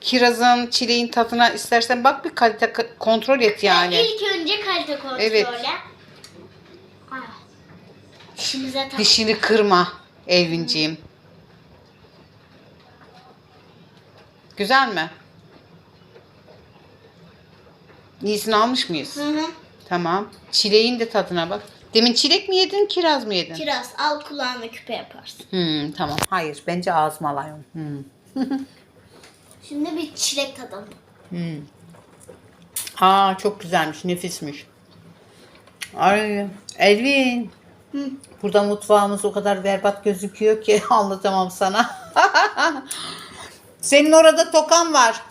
kirazın, çileğin tadına istersen bak bir kalite kontrol et yani. İlk önce kalite kontrolü. Evet. Dişimize tak. Dişini kırma Elvinciğim. Güzel mi? İyisini almış mıyız? Hı hı. Tamam. Çileğin de tadına bak. Demin çilek mi yedin, kiraz mı yedin? Kiraz al kulağına küpe yaparsın. Hmm, tamam. Hayır, bence ağzıma alayım. Hmm. Şimdi bir çilek tadalım. Hmm. Aa, çok güzelmiş, nefismiş. Ay, Elvin. Hı. Burada mutfağımız o kadar berbat gözüküyor ki anlatamam sana. Senin orada tokan var.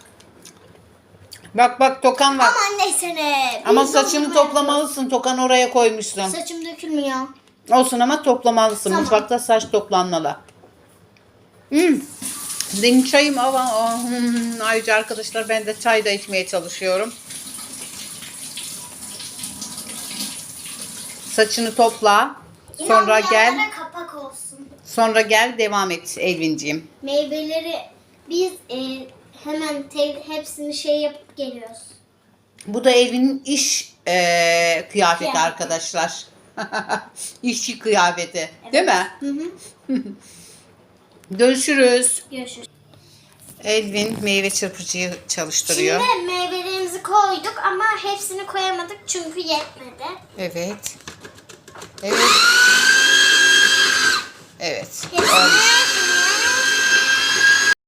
Bak bak tokan var. Aman neyse ne. Ama saçını toplamalısın. Tokan oraya koymuşsun. Saçım dökülmüyor. Olsun ama toplamalısın. Tamam. Mutfakta saç toplanmalı. Hmm. Benim çayım ama oh, hmm. ayrıca arkadaşlar ben de çay da içmeye çalışıyorum. Saçını topla. Sonra gel. İnanmayanlara kapak olsun. Sonra gel devam et Elvinciğim. Meyveleri biz e, hemen te- hepsini şey yapıp geliyoruz. Bu da Elvin'in iş eee, kıyafeti Kıyafeti. arkadaşlar. İşçi kıyafeti. Değil mi? Hı hı. Görüşürüz. Görüşürüz. Elvin meyve çırpıcıyı çalıştırıyor. Şimdi meyvelerimizi koyduk ama hepsini koyamadık çünkü yetmedi. Evet. Evet. Evet. Hepsini